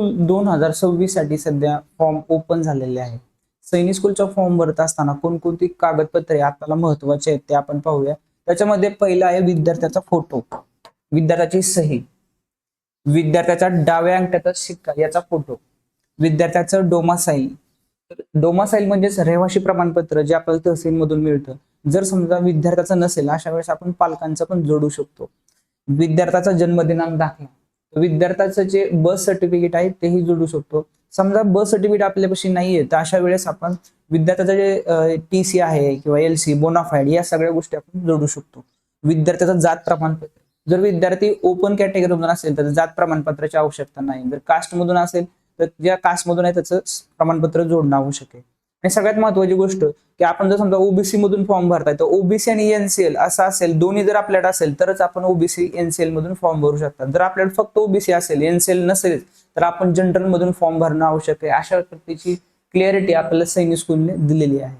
दोन हजार सव्वीससाठी सध्या फॉर्म ओपन झालेले आहे सैनिक स्कूलचा फॉर्म भरत असताना कोणकोणती कागदपत्रे आपल्याला महत्त्वाचे आहेत ते आपण पाहूया. त्याच्यामध्ये पहिला आहे विद्यार्थ्याचा फोटो विद्यार्थ्याची सही. विद्यार्थ्याच्या डाव्या अंगठ्याचा शिक्का याचा फोटो विद्यार्थ्याचं डोमासाईल डोमासाईल म्हणजेच रहिवाशी प्रमाणपत्र जे आपल्याला तहसीलमधून मिळतं. जर समजा विद्यार्थ्याचं नसेल अशा वेळेस आपण पालकांचं पण जोडू शकतो. विद्यार्थ्याचा जन्मदिनांक दाखला. विद्यार्थ्याचं जे बर्थ सर्टिफिकेट आहे तेही जोडू शकतो. समजा बर्थ सर्टिफिकेट आपल्यापाशी नाहीये तर अशा वेळेस आपण विद्यार्थ्याचं जे टी सी आहे किंवा एल सी बोनाफाईड या सगळ्या गोष्टी आपण जोडू शकतो. विद्यार्थ्याचं जात प्रमाणपत्र. जर विद्यार्थी ओपन कॅटेगरीमधून असेल तर जात प्रमाणपत्राची आवश्यकता नाही. जर कास्टमधून असेल तर ज्या कास्टमधून आहे त्याचं प्रमाणपत्र जोडणं आवश्यक आहे. आणि सगळ्यात महत्वाची गोष्ट की आपण जर समजा ओबीसी मधून फॉर्म भरताय तर ओबीसी आणि एनसीएल असं असेल दोन्ही जर आपल्याकडे असेल तरच आपण ओबीसी एनसीएल मधून फॉर्म भरू शकतात जर आपल्याकडे फक्त ओबीसी असेल एनसीएल नसेल तर आपण जनरल मधून फॉर्म भरणं आवश्यक आहे. अशा प्रकारची क्लिअरिटी आपल्याला सैनिक स्कूलने दिलेली आहे.